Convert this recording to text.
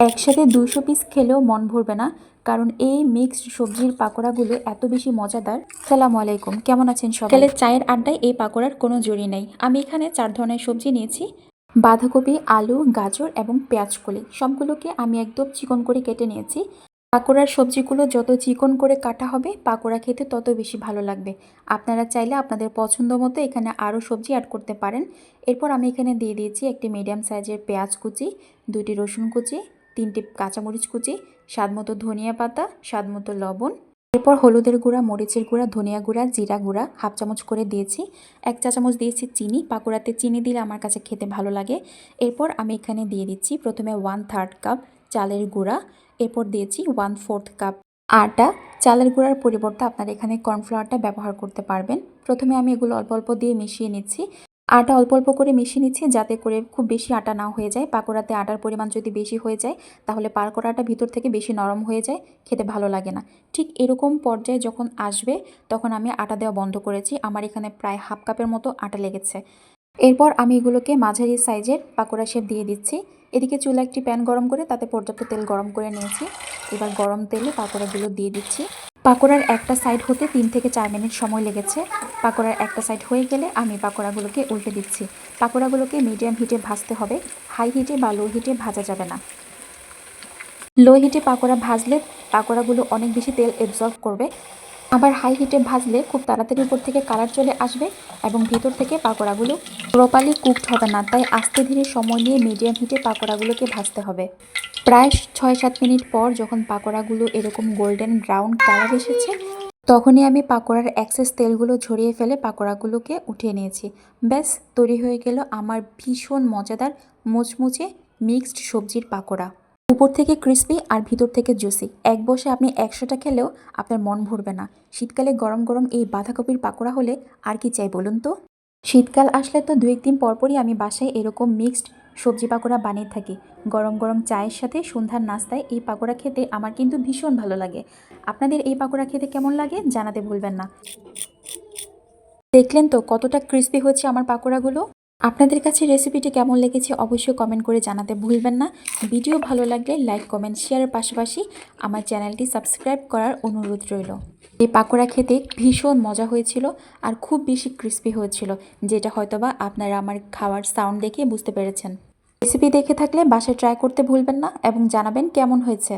একসাথে দুশো পিস খেলেও মন ভরবে না, কারণ এই মিক্সড সবজির পাকোড়াগুলো এত বেশি মজাদার। সালাম আলাইকুম, কেমন আছেন সকালে চায়ের আড্ডায় এই পাকোড়ার কোনো জড়ি নেই। আমি এখানে চার ধরনের সবজি নিয়েছি। বাঁধাকপি, আলু, গাজর এবং পেঁয়াজকলি সবগুলোকে আমি একদম চিকন করে কেটে নিয়েছি। পাকোড়ার সবজিগুলো যত চিকন করে কাটা হবে, পাকোড়া খেতে তত বেশি ভালো লাগবে। আপনারা চাইলে আপনাদের পছন্দ মতো এখানে আরও সবজি অ্যাড করতে পারেন। এরপর আমি এখানে দিয়ে দিয়েছি একটি মিডিয়াম সাইজের পেঁয়াজ কুচি দুটি রসুন কুচি তিনটি কাঁচামরিচ কুচি, স্বাদ মতো ধনিয়া পাতা, স্বাদ মতো লবণ। এরপর হলুদের গুঁড়া, মরিচের গুঁড়া, ধনিয়া গুঁড়া, জিরা গুঁড়া হাফ চামচ করে দিয়েছি। এক চা চামচ দিয়েছি চিনি, পাকোড়াতে চিনি দিলে আমার কাছে খেতে ভালো লাগে। এরপর আমি এখানে দিয়ে দিচ্ছি প্রথমে ওয়ান থার্ড কাপ চালের গুঁড়া, এরপর দিয়েছি ওয়ান ফোর্থ কাপ আটা। চালের গুঁড়ার পরিবর্তে আপনারা এখানে কর্নফ্লাওয়ারটা ব্যবহার করতে পারবেন। প্রথমে আমি এগুলো অল্প অল্প দিয়ে মিশিয়ে নিচ্ছি। আটা অল্প অল্প করে মিশিয়ে নিচ্ছি, যাতে করে খুব বেশি আটা না হয়ে যায়। পাকোড়াতে আটার পরিমাণ যদি বেশি হয়ে যায়, তাহলে পাকোড়াটা ভিতর থেকে বেশি নরম হয়ে যায়, খেতে ভালো লাগে না। ঠিক এরকম পর্যায়ে যখন আসবে, তখন আমি আটা দেওয়া বন্ধ করেছি। আমার এখানে প্রায় হাফ কাপের মতো আটা লেগেছে। এরপর আমি এগুলোকে মাঝারি সাইজের পাকোড়া শেপ দিয়ে দিচ্ছি। এদিকে চুলা একটি প্যান গরম করে, তাতে পর্যাপ্ত তেল গরম করে নিয়েছি। এবার গরম তেলে পাকোড়াগুলো দিয়ে দিচ্ছি। পাকোড়ার একটা সাইড হতে তিন থেকে চার মিনিট সময় লেগেছে। পাকোড়ার একটা সাইড হয়ে গেলে আমি পাকোড়াগুলোকে উল্টে দিচ্ছি। পাকোড়াগুলোকে মিডিয়াম হিটে ভাজতে হবে। হাই হিটে বা লো হিটে ভাজা যাবে না। লো হিটে পাকোড়া ভাজলে পাকোড়াগুলো অনেক বেশি তেল এবজর্ব করবে। আবার হাই হিটে ভাজলে খুব তাড়াতাড়ি উপর থেকে কালার চলে আসবে এবং ভিতর থেকে পাকোড়াগুলো প্রপারলি কুকড হবে না, তাই আস্তে ধীরে সময় নিয়ে মিডিয়াম হিটে পাকোড়াগুলোকে ভাজতে হবে। প্রায় ছয় সাত মিনিট পর যখন পাকোড়াগুলো এরকম গোল্ডেন ব্রাউন কালার এসেছে, তখনই আমি পাকোড়ার অ্যাক্সেস তেলগুলো ঝরিয়ে ফেলে পাকোড়াগুলোকে উঠিয়ে নিয়েছি। ব্যাস, তৈরি হয়ে গেল আমার ভীষণ মজাদার, মুচমুচে মিক্সড সবজির পাকোড়া। উপর থেকে ক্রিস্পি আর ভিতর থেকে জুসি। এক বসে আপনি একশোটা খেলেও আপনার মন ভরবে না। শীতকালে গরম গরম এই বাঁধাকপির পাকোড়া হলে আর কি চাই বলুন তো? শীতকাল আসলে তো দু একদিন পরপরই আমি বাসায় এরকম মিক্সড সবজি পাকোড়া বানিয়ে থাকি। গরম গরম চায়ের সাথে সন্ধ্যার নাস্তায় এই পাকোড়া খেতে আমার কিন্তু ভীষণ ভালো লাগে। আপনাদের এই পাকোড়া খেতে কেমন লাগে জানাতে ভুলবেন না। দেখলেন তো কতটা ক্রিস্পি হচ্ছে আমার পাকোড়াগুলো? আপনাদের কাছে রেসিপিটি কেমন লেগেছে অবশ্যই কমেন্ট করে জানাতে ভুলবেন না। ভিডিও ভালো লাগলে লাইক কমেন্ট শেয়ারের পাশাপাশি আমার চ্যানেলটি সাবস্ক্রাইব করার অনুরোধ রইল। এই পাকোড়া খেতে ভীষণ মজা হয়েছিল আর খুব বেশি ক্রিস্পি হয়েছিল, যেটা হয়তোবা আপনারা আমার খাওয়ার সাউন্ড দেখে বুঝতে পেরেছেন। রেসিপি দেখে থাকলে বাসায় ট্রাই করতে ভুলবেন না এবং জানাবেন কেমন হয়েছে।